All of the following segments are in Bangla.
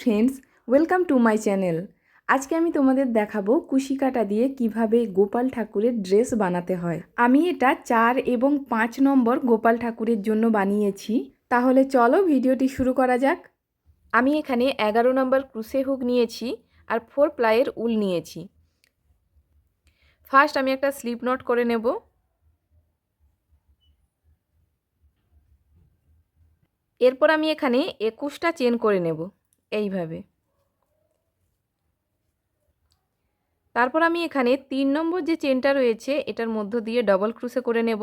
Friends welcome to my channel আজকে আমি তোমাদের দেখাবো কুশি কাটা দিয়ে কীভাবে গোপাল ঠাকুরের ড্রেস বানাতে হয়। আমি এটা চার এবং পাঁচ নম্বর গোপাল ঠাকুরের জন্য বানিয়েছি। তাহলে চলো ভিডিওটি শুরু করা যাক। আমি এখানে এগারো নম্বর ক্রুসে হুক নিয়েছি আর ফোর প্লাইয়ের উল নিয়েছি। ফার্স্ট আমি একটা স্লিপ নট করে নেব। এরপর আমি এখানে একুশটা চেন করে নেব। এইভাবে। তারপর আমি এখানে তিন নম্বর যে চেনটা রয়েছে, এটার মধ্য দিয়ে ডবল ক্রুসে করে নেব।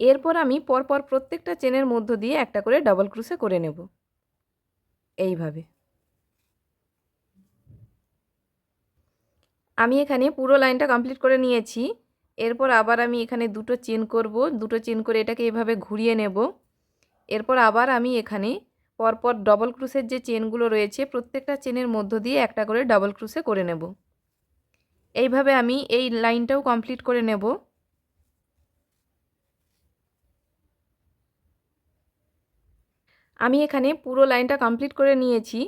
এরপর আমি পরপর প্রত্যেকটা চেনের মধ্য দিয়ে একটা করে ডবল ক্রুসে করে নেব। এইভাবে। আমি এখানে পুরো লাইনটা কমপ্লিট করে নিয়েছি। এরপর আবার আমি এখানে দুটো চেন করব। দুটো চেন করে এটাকে এভাবে ঘুরিয়ে নেব। এরপর আবার আমি এখানে পরপর ডবল ক্রুসের যে চেনগুলো রয়েছে, প্রত্যেকটা চেনের মধ্য দিয়ে একটা করে ডবল ক্রুসে করে নেব। এইভাবে আমি এই লাইনটাও কমপ্লিট করে নেব। আমি এখানে পুরো লাইনটা কমপ্লিট করে নিয়েছি।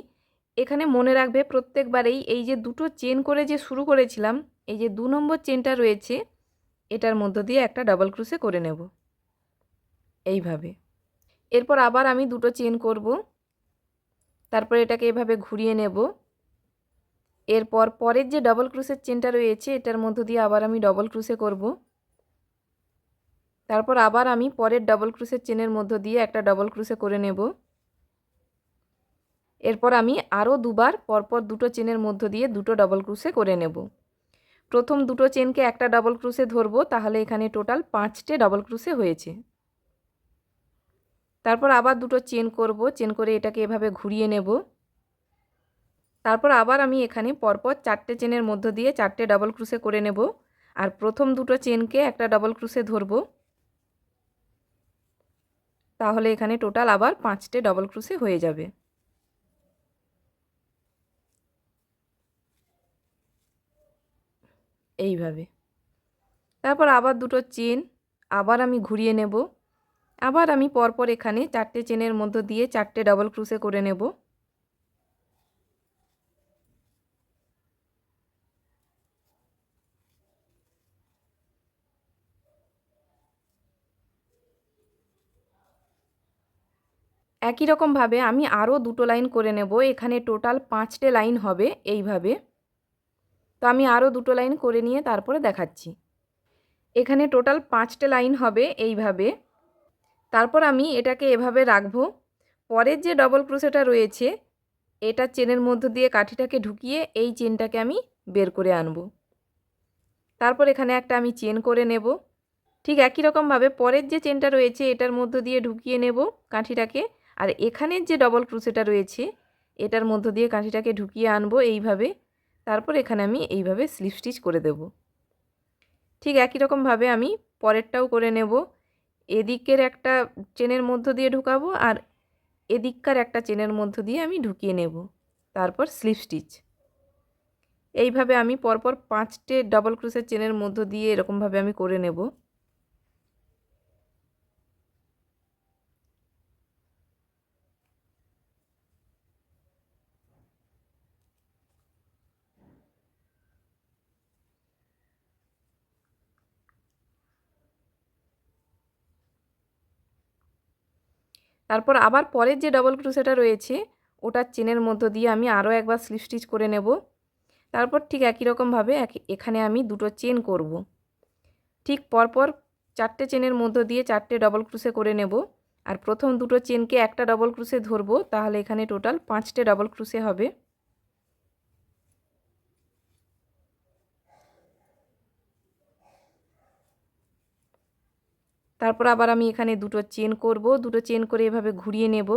এখানে মনে রাখবে প্রত্যেকবারেই এই যে দুটো চেন করে যে শুরু করেছিলাম, এই যে দু নম্বর চেনটা রয়েছে এটার মধ্য দিয়ে একটা ডাবল ক্রুসে করে নেব। এইভাবে। এরপর আবার আমি দুটো চেন করব। তারপর এটাকে এভাবে ঘুরিয়ে নেব। এরপর পরের যে ডবল ক্রুসের চেনটা রয়েছে, এটার মধ্য দিয়ে আবার আমি ডবল ক্রুসে করব। তারপর আবার আমি পরের ডবল ক্রুসের চেনের মধ্য দিয়ে একটা ডবল ক্রুসে করে নেব। এরপর আমি আরও দুবার পরপর দুটো চেনের মধ্য দিয়ে দুটো ডবল ক্রুসে করে নেব। প্রথম দুটো চেনকে একটা ডবল ক্রুসে ধরবো, তাহলে এখানে টোটাল পাঁচটে ডবল ক্রুসে হয়েছে। তারপর আবার দুটো চেন করব, চেন করে এটাকে এভাবে ঘুরিয়ে নেব। তারপর আবার আমি এখানে পরপর চারটে চেনের মধ্য দিয়ে চারটে ডবল ক্রুসে করে নেব, আর প্রথম দুটো চেনকে একটা ডবল ক্রুসে ধরব। তাহলে এখানে টোটাল আবার পাঁচটে ডবল ক্রুসে হয়ে যাবে। এইভাবে। তারপর আবার দুটো চেন, আবার আমি ঘুরিয়ে নেব। আবার আমি পরপর এখানে চারটে চেনের মধ্য দিয়ে চারটে ডবল ক্রুসে করে নেব। একই রকমভাবে আমি আরও দুটো লাইন করে নেব। এখানে টোটাল পাঁচটে লাইন হবে এইভাবে। তো আমি আরও দুটো লাইন করে নিয়ে তারপরে দেখাচ্ছি। এখানে টোটাল পাঁচটা লাইন হবে এইভাবে। তারপর আমি এটাকে এভাবে রাখব। পরের যে ডবল ক্রোশেটা রয়েছে, এটা চেনের মধ্য দিয়ে কাঠিটাকে ঢুকিয়ে এই চেনটাকে আমি বের করে আনব। তারপর এখানে একটা আমি চেন করে নেব। ঠিক একই রকমভাবে পরের যে চেনটা রয়েছে, এটার মধ্য দিয়ে ঢুকিয়ে নেব কাঠিটাকে। আর এখানের যে ডবল ক্রুসেটা রয়েছে, এটার মধ্য দিয়ে কাঠিটাকে ঢুকিয়ে আনব এইভাবে। তারপর এখানে আমি এইভাবে স্লিপ স্টিচ করে দেব। ঠিক একই রকমভাবে আমি পরেরটাও করে নেব। এদিকের একটা চেনের মধ্য দিয়ে ঢুকাবো আর এদিককার একটা চেনের মধ্য দিয়ে আমি ঢুকিয়ে নেব। তারপর স্লিপ স্টিচ। এইভাবে আমি পরপর পাঁচটে ডবল ক্রুসের চেনের মধ্য দিয়ে এরকমভাবে আমি করে নেব। তারপর আবার পরের যে ডবল ক্রুসেটা রয়েছে ওটার চেনের মধ্য দিয়ে আমি আরও একবার স্লিপ স্টিচ করে নেব। তারপর ঠিক একই রকমভাবে এখানে আমি দুটো চেন করব। ঠিক পরপর চারটে চেনের মধ্য দিয়ে চারটে ডবল ক্রুসে করে নেব। আর প্রথম দুটো চেনকে একটা ডবল ক্রুসে ধরবো, তাহলে এখানে টোটাল পাঁচটে ডবল ক্রুসে হবে। তারপর আবার আমি এখানে দুটো চেন করব, দুটো চেন করে এভাবে ঘুরিয়ে নেব।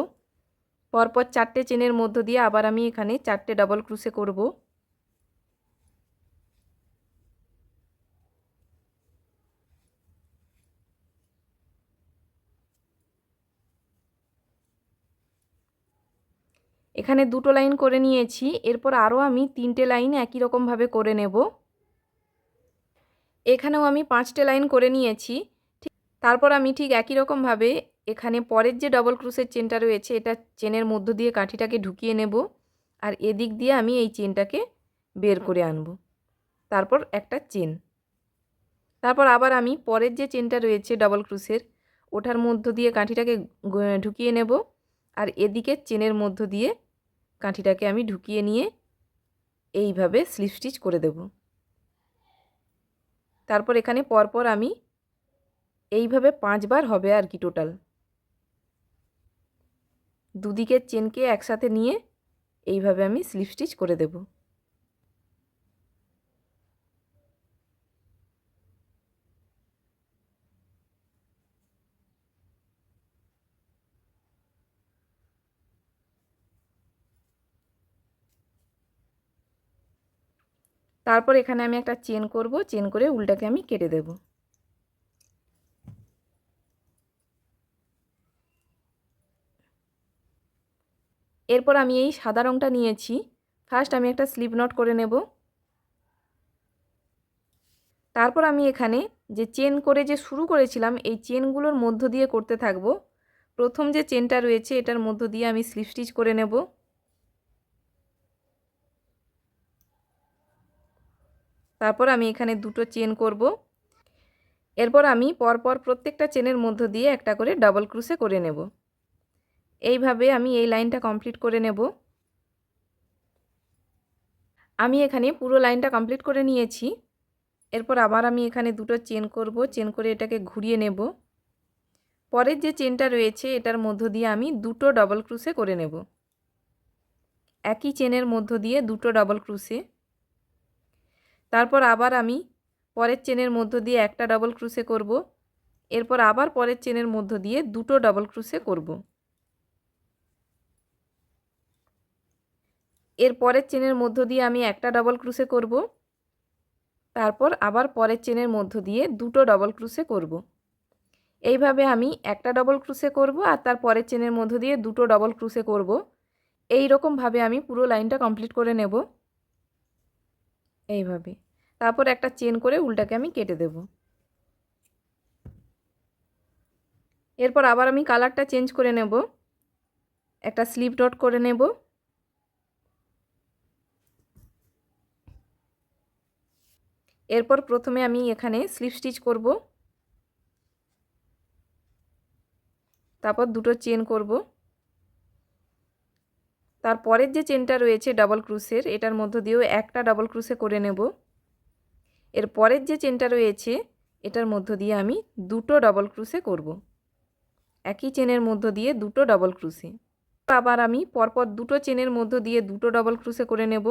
পরপর চারটে চেনের মধ্য দিয়ে আবার আমি এখানে চারটে ডবল ক্রুসে করব। এখানে দুটো লাইন করে নিয়েছি, এরপর আরও আমি তিনটে লাইন একই রকমভাবে করে নেব। এখানেও আমি পাঁচটে লাইন করে নিয়েছি। তারপর আমি ঠিক একই রকমভাবে এখানে পরের যে ডবল ক্রুসের চেনটা রয়েছে, এটা চেনের মধ্য দিয়ে কাঠিটাকে ঢুকিয়ে নেব আর এদিক দিয়ে আমি এই চেনটাকে বের করে আনব। তারপর একটা চেন। তারপর আবার আমি পরের যে চেনটা রয়েছে ডবল ক্রুসের ওঠার মধ্য দিয়ে কাঠিটাকে ঢুকিয়ে নেব আর এদিকে চেনের মধ্য দিয়ে কাঠিটাকে আমি ঢুকিয়ে নিয়ে এইভাবে স্লিপ স্টিচ করে দেব। তারপর এখানে পরপর আমি এইভাবে পাঁচবার হবে আর কি টোটাল দুদিকের চেনকে একসাথে নিয়ে এইভাবে আমি স্লিপ স্টিচ করে দেব। তারপর এখানে আমি একটা চেন করব চেন করে উল্টাকে আমি কেটে দেবো। এরপর আমি এই সাদা রঙটা নিয়েছি। ফার্স্ট আমি একটা স্লিপ নট করে নেব। তারপর আমি এখানে যে চেন করে যে শুরু করেছিলাম, এই চেনগুলোর মধ্য দিয়ে করতে থাকব। প্রথম যে চেনটা রয়েছে, এটার মধ্য দিয়ে আমি স্লিপ স্টিচ করে নেব। তারপর আমি এখানে দুটো চেন করব। এরপর আমি পরপর প্রত্যেকটা চেনের মধ্য দিয়ে একটা করে ডাবল ক্রুসে করে নেব। এইভাবে আমি এই লাইনটা কমপ্লিট করে নেব। আমি এখানে পুরো লাইনটা কমপ্লিট করে নিয়েছি। এরপর আবার আমি এখানে দুটো চেন করব চেন করে এটাকে ঘুরিয়ে নেব। পরের যে চেনটা রয়েছে, এটার মধ্য দিয়ে আমি দুটো ডবল ক্রুসে করে নেব। একই চেনের মধ্য দিয়ে দুটো ডবল ক্রুসে তারপর আবার আমি পরের চেনের মধ্য দিয়ে একটা ডবল ক্রুসে করব। এরপর আবার পরের চেনের মধ্য দিয়ে দুটো ডবল ক্রুসে করব। এর পরের চেনের মধ্য দিয়ে আমি একটা ডবল ক্রুসে করব। তারপর আবার পরের চেনের মধ্য দিয়ে দুটো ডবল ক্রুসে করব। এইভাবে আমি একটা ডবল ক্রুসে করব আর তার পরের চেনের মধ্য দিয়ে দুটো ডবল ক্রুসে করব। এই রকমভাবে আমি পুরো লাইনটা কমপ্লিট করে নেব। এইভাবে। তারপর একটা চেন করে উল্টাকে আমি কেটে দেব। এরপর আবার আমি কালারটা চেঞ্জ করে নেব। একটা স্লিপ ডট করে নেব। এরপর প্রথমে আমি এখানে স্লিপ স্টিচ করব। তারপর দুটো চেন করব। তারপরের যে চেনটা রয়েছে ডাবল ক্রুসের এটার মধ্য দিয়েও একটা ডাবল ক্রুসে করে নেব। এর পরের যে চেনটা রয়েছে, এটার মধ্য দিয়ে আমি দুটো ডাবল ক্রুসে করব। একই চেনের মধ্য দিয়ে দুটো ডাবল ক্রুসে আবার আমি পরপর দুটো চেনের মধ্য দিয়ে দুটো ডাবল ক্রুসে করে নেব।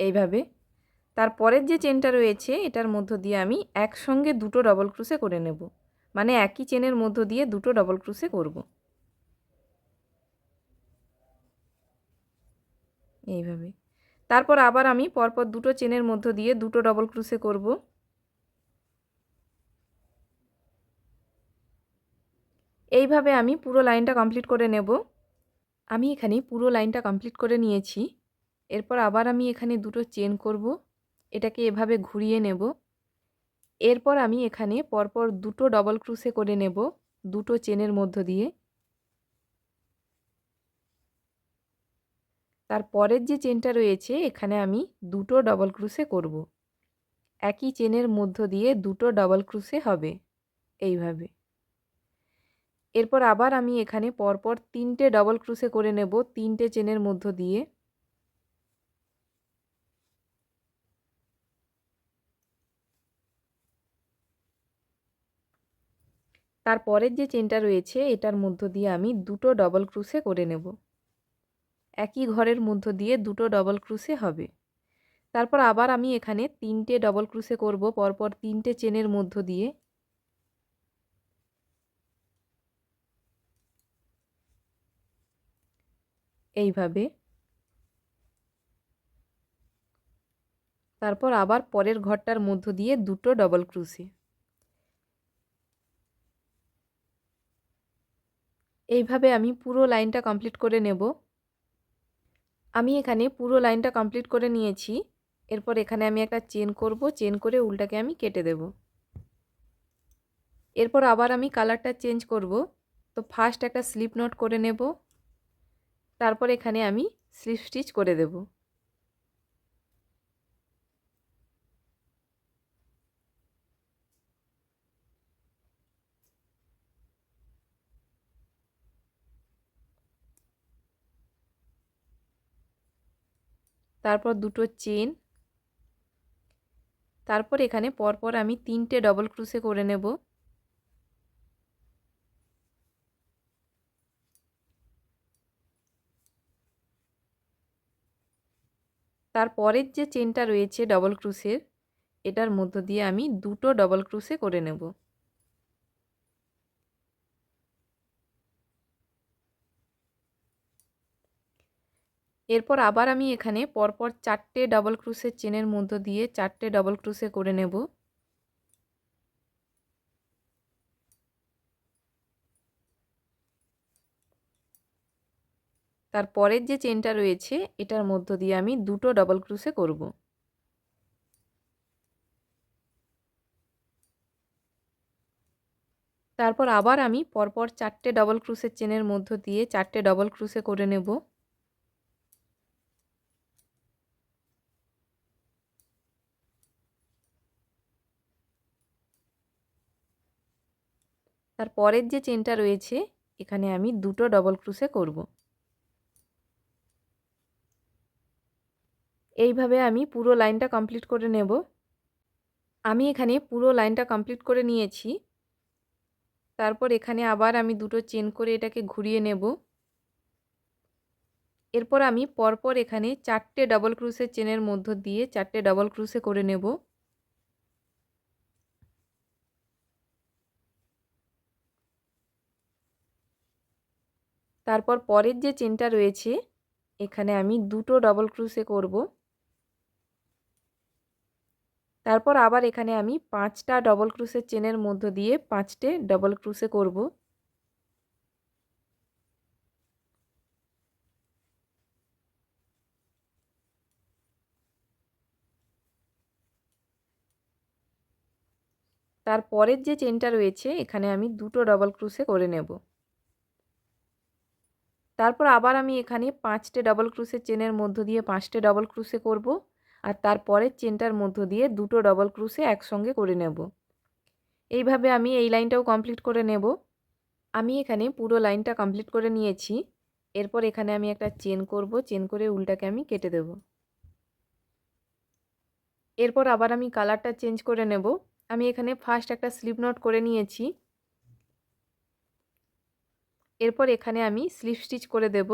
এইভাবে। তারপরের যে চেনটা রয়েছে, এটার মধ্য দিয়ে আমি একসঙ্গে দুটো ডবল ক্রুসে করে নেব। মানে একই চেনের মধ্য দিয়ে দুটো ডবল ক্রুসে করব। এইভাবে। তারপর আবার আমি পরপর দুটো চেনের মধ্য দিয়ে দুটো ডবল ক্রুসে করব। এইভাবে আমি পুরো লাইনটা কমপ্লিট করে নেব। আমি এখানে পুরো লাইনটা কমপ্লিট করে নিয়েছি। এরপর আবার আমি এখানে দুটো চেন করব। এটাকে এভাবে ঘুরিয়ে নেব। এরপর আমি এখানে পরপর দুটো ডবল ক্রুসে করে নেব দুটো চেনের মধ্য দিয়ে। তার পরের যে চেনটা রয়েছে, এখানে আমি দুটো ডবল ক্রুসে করব। একই চেনের মধ্য দিয়ে দুটো ডবল ক্রুসে হবে, এইভাবে। এরপর আবার আমি এখানে পরপর তিনটে ডবল ক্রুসে করে নেব তিনটে চেনের মধ্য দিয়ে। তার পরের যে চেনটা রয়েছে, এটার মধ্য দিয়ে আমি দুটো ডবল ক্রুসে করে নেব। একই ঘরের মধ্য দিয়ে দুটো ডবল ক্রুসে হবে। তারপর আবার আমি এখানে তিনটে ডবল ক্রুসে করব, পরপর তিনটে চেনের মধ্য দিয়ে। এইভাবে। তারপর আবার পরের ঘরটার মধ্য দিয়ে দুটো ডবল ক্রুসে এইভাবে আমি পুরো লাইনটা কমপ্লিট করে নেব। আমি এখানে পুরো লাইনটা কমপ্লিট করে নিয়েছি। এরপর এখানে আমি একটা চেন করব। চেন করে উল্টাকে আমি কেটে দেব। এরপর আবার আমি কালারটা চেঞ্জ করব। তো ফার্স্ট একটা স্লিপ নট করে নেব। তারপর এখানে আমি স্লিপ স্টিচ করে দেব। তারপর দুটো চেন। তারপর এখানে পরপর আমি তিনটে ডবল ক্রুশে করে নেব। তারপরের যে চেনটা রয়েছে ডবল ক্রুশের এটার মধ্য দিয়ে আমি দুটো ডবল ক্রুশে করে নেব। এরপর আবার আমি এখানে পরপর চারটে ডাবল ক্রুশের চেনের মধ্য দিয়ে চারটে ডাবল ক্রুশে করে নেব। তারপরের যে চেনটা রয়েছে, এটার মধ্য দিয়ে আমি দুটো ডাবল ক্রুশে করব। তারপর আবার আমি পরপর চারটে ডবল ক্রুশের চেনের মধ্য দিয়ে চারটে ডবল ক্রুশে করে নেব। তার পরের যে চেনটা রয়েছে, এখানে আমি দুটো ডবল ক্রুশে করব। এইভাবে আমি পুরো লাইনটা কমপ্লিট করে নেব। আমি এখানে পুরো লাইনটা কমপ্লিট করে নিয়েছি। তারপর এখানে আবার আমি দুটো চেন করে এটাকে ঘুরিয়ে নেব। এরপর আমি পরপর এখানে চারটে ডবল ক্রুশের চেনের মধ্য দিয়ে চারটে ডবল ক্রুশে করে নেব। তারপর পরের যে চেনটা রয়েছে, এখানে আমি দুটো ডবল ক্রুশে করব। তারপর আবার এখানে আমি পাঁচটা ডবল ক্রুশের চেনের মধ্য দিয়ে পাঁচটে ডবল ক্রুশে করব। তারপরের যে চেনটা রয়েছে, এখানে আমি দুটো ডবল ক্রুশে করে নেব। তারপর আবার আমি এখানে পাঁচটে ডবল ক্রুশের চেনের মধ্য দিয়ে পাঁচটে ডবল ক্রুশে করব। আর তারপরের চেনটার মধ্য দিয়ে দুটো ডবল ক্রুশে একসঙ্গে করে নেব। এইভাবে আমি এই লাইনটাও কমপ্লিট করে নেব। আমি এখানে পুরো লাইনটা কমপ্লিট করে নিয়েছি। এরপর এখানে আমি একটা চেন করব। চেন করে উল্টাকে আমি কেটে দেব। এরপর আবার আমি কালারটা চেঞ্জ করে নেব। আমি এখানে ফার্স্ট একটা স্লিপ নট করে নিয়েছি। এরপর এখানে আমি স্লিপ স্টিচ করে দেব।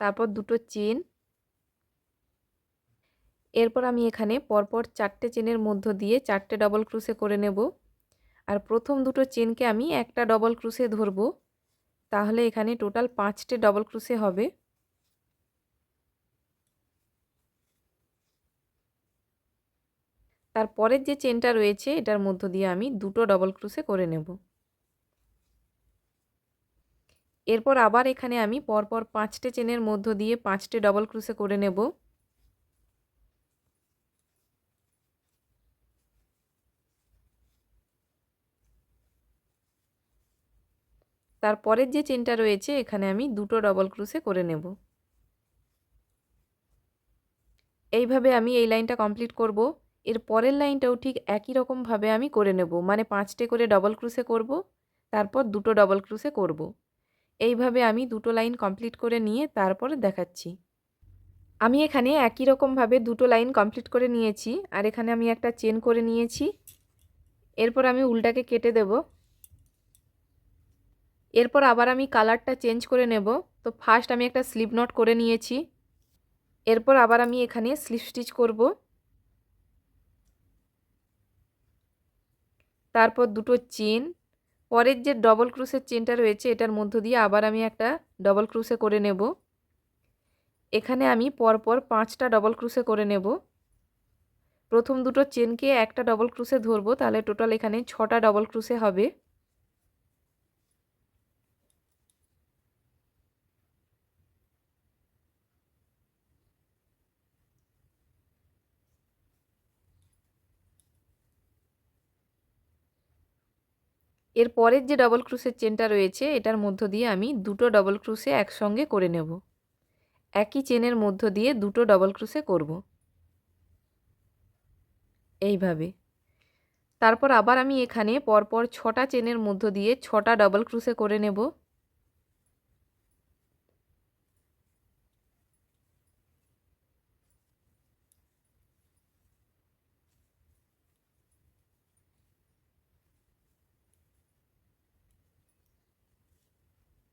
তারপর দুটো চেন। এরপর আমি এখানে পরপর চারটে চেনের মধ্য দিয়ে চারটে ডবল ক্রুসে করে নেব। আর প্রথম দুটো চেনকে আমি একটা ডবল ক্রুসে ধরব। তাহলে এখানে টোটাল পাঁচটে ডবল ক্রুসে হবে। তারপরের যে চেনটা রয়েছে, এটার মধ্য দিয়ে আমি দুটো ডবল ক্রুসে করে নেব। এরপর আবার এখানে আমি পরপর পাঁচটে চেনের মধ্য দিয়ে পাঁচটে ডবল ক্রুসে করে নেব। তারপরের যে চেনটা রয়েছে, এখানে আমি দুটো ডবল ক্রুসে করে নেব। এইভাবে আমি এই লাইনটা কমপ্লিট করব। এর পরের লাইনটাও ঠিক একই রকমভাবে আমি করে নেব। মানে পাঁচটে করে ডবল ক্রুসে করব, তারপর দুটো ডবল ক্রুসে করব। এইভাবে আমি দুটো লাইন কমপ্লিট করে নিয়ে তারপরে দেখাচ্ছি। আমি এখানে একই রকমভাবে দুটো লাইন কমপ্লিট করে নিয়েছি আর এখানে আমি একটা চেন করে নিয়েছি। এরপর আমি উল্টাকে কেটে দেব। এরপর আবার আমি কালারটা চেঞ্জ করে নেব। তো ফার্স্ট আমি একটা স্লিপ নট করে নিয়েছি। এরপর আবার আমি এখানে স্লিপ স্টিচ করব। তারপর দুটো চেন পরের যে ডবল ক্রুসের চেনটা রয়েছে, এটার মধ্য দিয়ে আবার আমি একটা ডবল ক্রুসে করে নেব। এখানে আমি পরপর পাঁচটা ডবল ক্রুসে করে নেব। প্রথম দুটো চেনকে একটা ডবল ক্রুসে ধরবো, তাহলে টোটাল এখানে ছটা ডবল ক্রুসে হবে। এর পরের যে ডবল ক্রুশের চেনটা রয়েছে, এটার মধ্য দিয়ে আমি দুটো ডবল ক্রুশে একসঙ্গে করে নেব। একই চেনের মধ্য দিয়ে দুটো ডবল ক্রুশে করব। এইভাবে। তারপর আবার আমি এখানে পরপর ছটা চেনের মধ্য দিয়ে ছটা ডবল ক্রুশে করে নেব।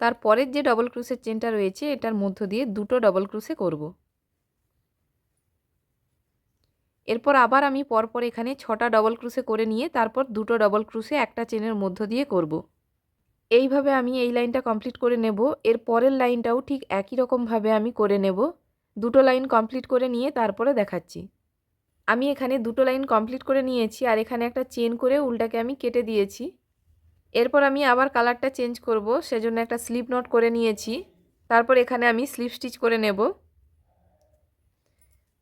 তারপরের যে ডবল ক্রুশের চেনটা রয়েছে, এটার মধ্য দিয়ে দুটো ডবল ক্রুশে করব। এরপর আবার আমি পরপর এখানে ছটা ডবল ক্রুশে করে নিয়ে তারপর দুটো ডবল ক্রুশে একটা চেনের মধ্য দিয়ে করব। এইভাবে আমি এই লাইনটা কমপ্লিট করে নেব। এর পরের লাইনটাও ঠিক একই রকমভাবে আমি করে নেব। দুটো লাইন কমপ্লিট করে নিয়ে তারপরে দেখাচ্ছি। আমি এখানে দুটো লাইন কমপ্লিট করে নিয়েছি আর এখানে একটা চেন করে উল্টাকে আমি কেটে দিয়েছি। এরপর আমি আবার কালারটা চেঞ্জ করব, সেজন্য একটা স্লিপ নট করে নিয়েছি। তারপর এখানে আমি স্লিপ স্টিচ করে নেব।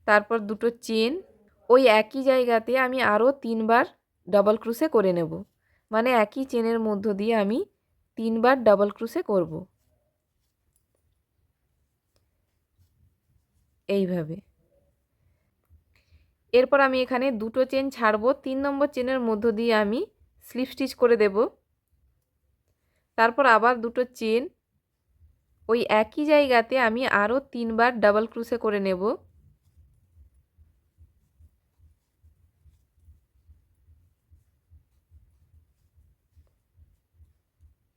তারপর দুটো চেন। ওই একই জায়গাতে আমি আরও তিনবার ডাবল ক্রুসে করে নেব। মানে একই চেনের মধ্য দিয়ে আমি তিনবার ডাবল ক্রুসে করব। এইভাবে। এরপর আমি এখানে দুটো চেন ছাড়বো। তিন নম্বর চেনের মধ্য দিয়ে আমি স্লিপ স্টিচ করে দেব। তারপর আবার দুটো চেন। ওই একই জায়গাতে আমি আরও তিনবার ডাবল ক্রুশে করে নেব।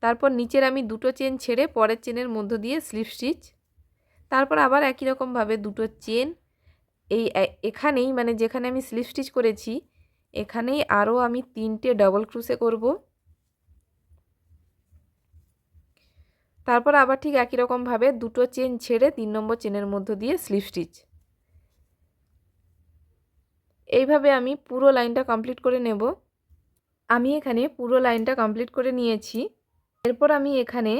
তারপর নিচের আমি দুটো চেন ছেড়ে পরের চেনের মধ্য দিয়ে স্লিপ স্টিচ তারপর আবার একই রকমভাবে দুটো চেন। এই এখানেই মানে যেখানে আমি স্লিপ স্টিচ করেছি, এখানেই আরও আমি তিনটে ডবল ক্রুশে করব। তারপর আবার ঠিক একই রকমভাবে দুটো চেন ছেড়ে তিন নম্বর চেনের মধ্য দিয়ে স্লিপ স্টিচ। এইভাবে আমি পুরো লাইনটা কমপ্লিট করে নেব। আমি এখানে পুরো লাইনটা কমপ্লিট করে নিয়েছি। এরপর আমি এখানে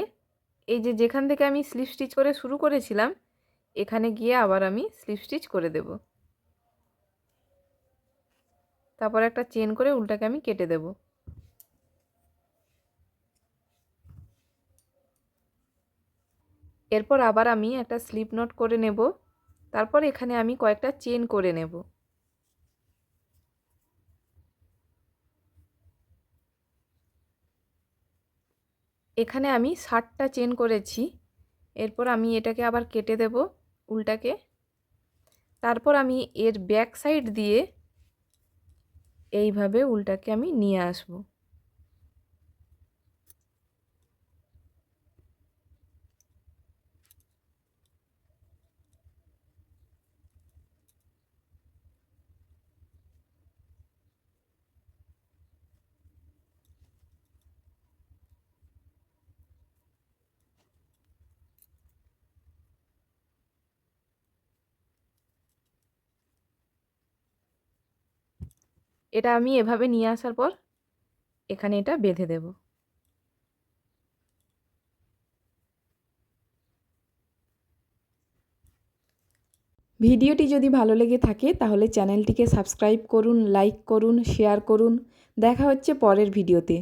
এই যে যেখান থেকে আমি স্লিপ স্টিচ করে শুরু করেছিলাম, এখানে গিয়ে আবার আমি স্লিপ স্টিচ করে দেব। তারপর একটা চেন করে উল্টাকে আমি কেটে দেব। এরপর আবার আমি একটা স্লিপ নট করে নেব। তারপর এখানে আমি কয়েকটা চেন করে নেব। এখানে আমি ষাটটা চেন করেছি। এরপর আমি এটাকে আবার কেটে দেব উল্টাকে। তারপর আমি এর ব্যাক সাইড দিয়ে এইভাবে উল্টাকে আমি নিয়ে আসব। এটা আমি এভাবে নিয়ে আসার পর এখানে এটা বেঁধে দেব। ভিডিওটি যদি ভালো লেগে থাকে তাহলে চ্যানেলটিকে সাবস্ক্রাইব করুন, লাইক করুন, শেয়ার করুন। দেখা হচ্ছে পরের ভিডিওতে।